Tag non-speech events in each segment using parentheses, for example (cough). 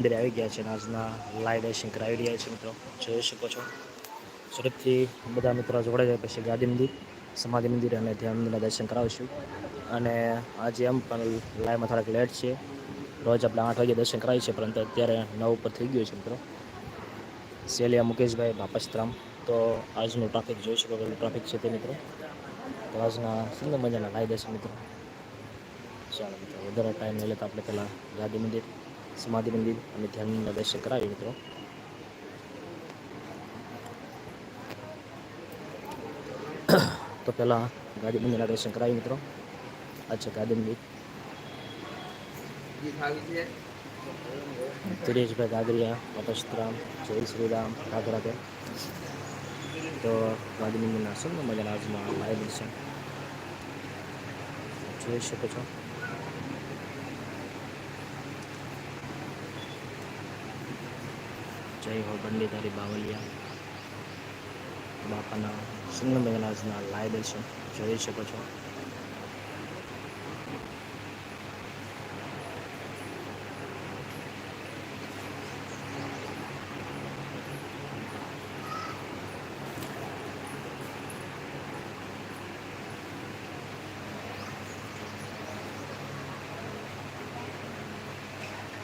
મંદિરે આવી ગયા છે આજના લાઈવ દર્શન કરાવી રહ્યા છે મિત્રો. જોઈ શકો છો. સુરતથી બધા મિત્રો જોડે જાય પછી ગાંધી મંદિર, સમાધિ મંદિર અને ધ્યાન મંદિરના દર્શન કરાવીશું. અને આજે એમ પણ લાઈવમાં થોડાક લેટ છે રોજ આપણે આઠ વાગે દર્શન કરાવીએ છીએ, પરંતુ અત્યારે નવ ઉપર થઈ ગયું છે મિત્રો. સેલિયા મુકેશભાઈ બાપસ્ત્રામ. તો આજનું ટ્રાફિક જોઈ શકો પેલું ટ્રાફિક છે તે મિત્રો. તો આજના સુંદર મજાના લાઈવ દર્શન મિત્રો. ચાલો મિત્રો, વધારે ટાઈમ નહીં લેતા આપણે પહેલાં ગાંધી મંદિર. સમાધિ મંદિર અને ધ્યાન મંદિરના દર્શન કરાવીએ મિત્રો તો પહેલાં ગાંધી મંદિરના દર્શન કરાવીએ મિત્રો આ છે ગાંધી મંદિર દિનેશભાઈ ગાગરિયા અપસ્તરામ જય શ્રીરામ રાધે રાધે તો ગાંધી મંદિરના સુંદર મજાના આજના લાઈવ દર્શન જોઈ શકો છો જય હો પંડિતારી બાવલિયા. બાપાના સુંદર મજાના લાય દર્શન જોઈ શકો છો.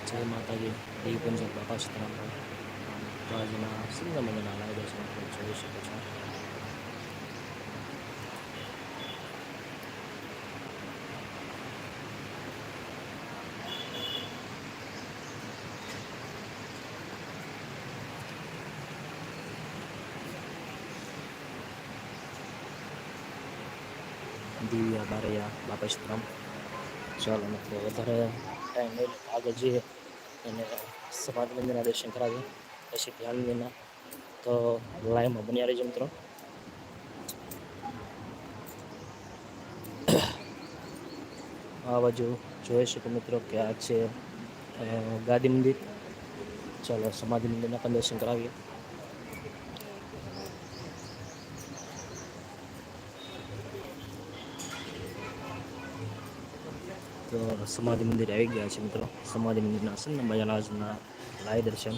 જય માતાજી. દેવ પંજાબ બાપા સીતારામ આજના સુંદર મજાના લાઈવ દર્શન જોઈ શકો છો. દિવ્યા બારૈયા બાપા સીતારામ ચાલો મિત્રો, વધારે ટાઈમ આગળ જઈએ અને સમાજ મંદિરના દર્શન કરાવીએ. પછી ધ્યાન વિના તો લાઈવમાં બન્યા રહીજો મિત્રો. આ બાજુ જોઈ શકો મિત્રો કે આ છે ગાદી મંદિર. ચાલો સમાધિ મંદિરના પણ દર્શન કરાવીએ. તો સમાધિ મંદિર આવી ગયા છે મિત્રો. સમાધિ મંદિરના આસન મજાના આજના લાય દર્શન.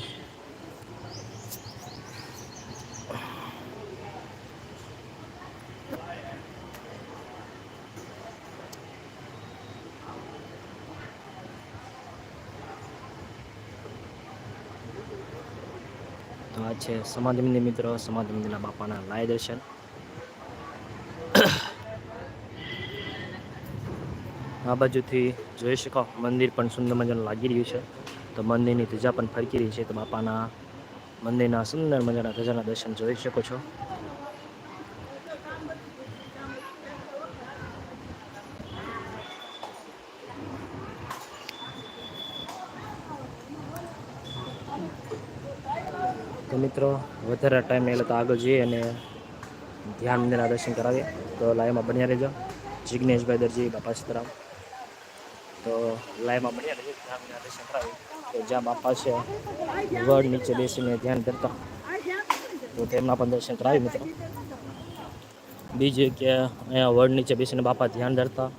આ છે સમાધિ મંદિર મિત્રો સમાધિ મંદિરના બાપાના લાય દર્શન. આ બાજુથી જોઈ શકો, મંદિર પણ સુંદર મજાનું લાગી રહ્યું છે. તો મંદિરની ધજા પણ ફરકી રહી છે. તો બાપાના મંદિરના સુંદર મજાના ધજાના દર્શન જોઈ શકો છો. મિત્રો, વધારે ટાઈમ એટલે તો આગળ જઈએ અને ધ્યાન મંદિરના દર્શન કરાવીએ. તો લાઈવમાં બન્યા રહેજો. જિગ્નેશભાઈ દરજી, બાપા સીતરામ. તો લાઈવમાં બન્યા રહેજો, ધ્યાન મંદિરના દર્શન કરાવીએ. તો જ્યાં બાપા છે, વડ નીચે બેસીને ધ્યાન કરતા તો તેમના પણ દર્શન કરાવી મિત્રો. બીજું કે અહીંયા વડ નીચે બેસીને બાપા ધ્યાન ધરતા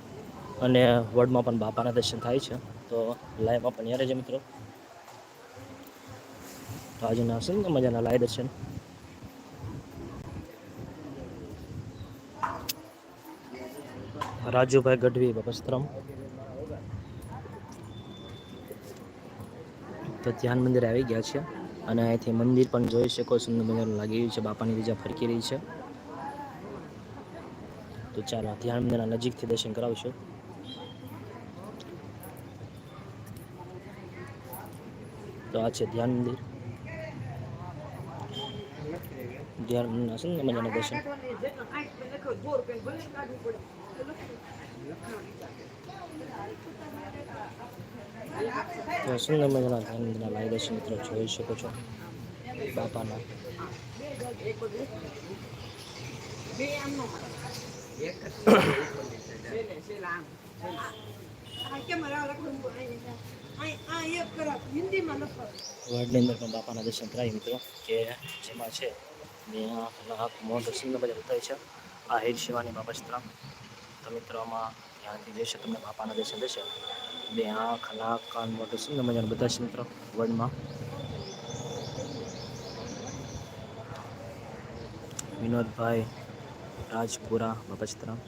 અને વડમાં પણ બાપાના દર્શન થાય છે. તો લાઈવમાં પણ યાર છે મિત્રો. આજના ને મજાના લાય દર્શન રાજુભાઈ ગઢવી બપસ્ત્રમ તો ધ્યાન મંદિર આવી ગયા છે અને અહીંથી મંદિર પણ જોઈ શકો સુંદર મજાનું લાગી રહ્યું છે બાપાની બીજા ફરકી રહી છે તો ચાલો ધ્યાન મંદિરના નજીકથી દર્શન કરાવશું તો આ છે ધ્યાન મંદિર ધ્યાન મંદિરના સુંદર મજાના દર્શન. તો સુંદર મજાના ધ્યાન મંદિરના લાઈ દર્શન મિત્રો જોઈ શકો છો? બાપાના. (coughs) વર્ડની અંદર પણ બાપાના દર્શન કરાય મિત્રો કે જેમાં છે ત્યાં નાક મોઢ સુંદર બધા બતાવે છે આ હેર શિવાની બાબા સ્ત્રામ તો મિત્રો ધ્યાનથી જોઈશે તમને બાપાના દર્શન દેશે બે આંખ નાક કાન સુંદર મજાનું બધા છે મિત્રો વર્લ્ડમાં વિનોદભાઈ રાજપુરા બાપચિત્રા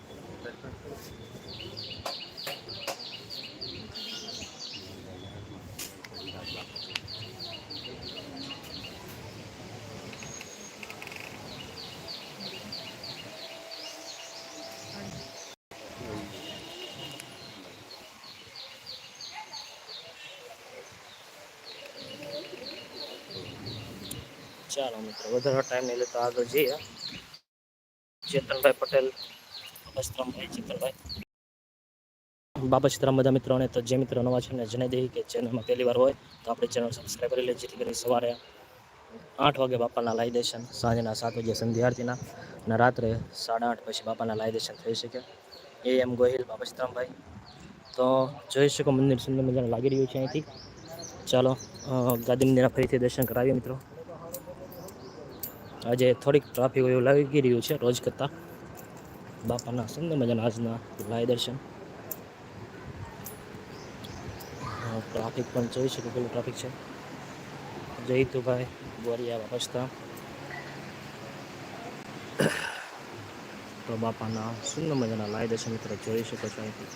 ચાલો મિત્રો, વધારે ટાઈમ નહીં લેતો આગળ જઈએ. ચેતનભાઈ પટેલ બાપચિત્રામભાઈ ચેતનભાઈ. બાપચિત્રામ બધા મિત્રોને તો જે મિત્રો નવા છે ને જણાવી દઈએ કે ચેનલમાં પહેલી વાર હોય તો આપણે ચેનલ સબસ્ક્રાઈબ કરી લે, જેથી કરી સવારે આઠ વાગે બાપાના લાઈ દર્શન, સાંજના સાત વાગે સંધ્યાર્થીના અને રાત્રે સાડા આઠ પછી બાપાના લાઈ દર્શન થઈ શકે. એ એમ ગોહિલ બાપચિત્રામભાઈ તો જોઈ શકો, મંદિર સુંદર મજાનું લાગી રહ્યું છે અહીંથી. ચાલો ગાંધી મંદિરના ફરીથી દર્શન કરાવીએ મિત્રો. આજે થોડીક ટ્રાફિક એવું લાગી રહ્યું છે રોજ કરતાં. બાપાના સુંદર મજાના આજના લાય દર્શન. ટ્રાફિક પણ જોઈ શકો પેલું ટ્રાફિક છે. જય તુભાઈ ગોરિયા વાપસતા તો બાપાના સુંદર મજાના લાય દર્શન મિત્રો જોઈ શકો છો અહીંથી.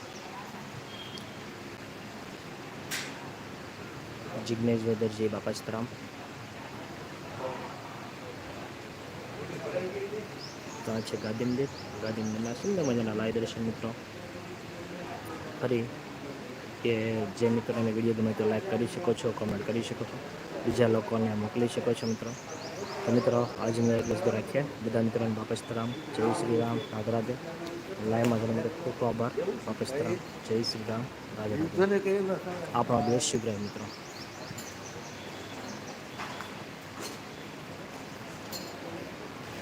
જિજ્ઞેશ વેદરજી બાપા સીતારામ. તો આ છે ગાંધી મંદિર ગાંધી મંદિરના સુંદર મજાના લાય દર્શન મિત્રો ફરી કે જે મિત્રોને વીડિયો ગમે તો લાઈક કરી શકો છો કમેન્ટ કરી શકો છો બીજા લોકોને મોકલી શકો છો મિત્રો તો મિત્રો આજે મેં બસ રાખીએ બધા મિત્રોને બાપા સીતારામ જય શ્રી રામ રાધે રાધે લાઈવમાં ઘણા મિત્રો ખૂબ ખૂબ આભાર બાપા સીતારામ જય શ્રી રામ રાધે આપણો દેશ શુભ રહે મિત્રો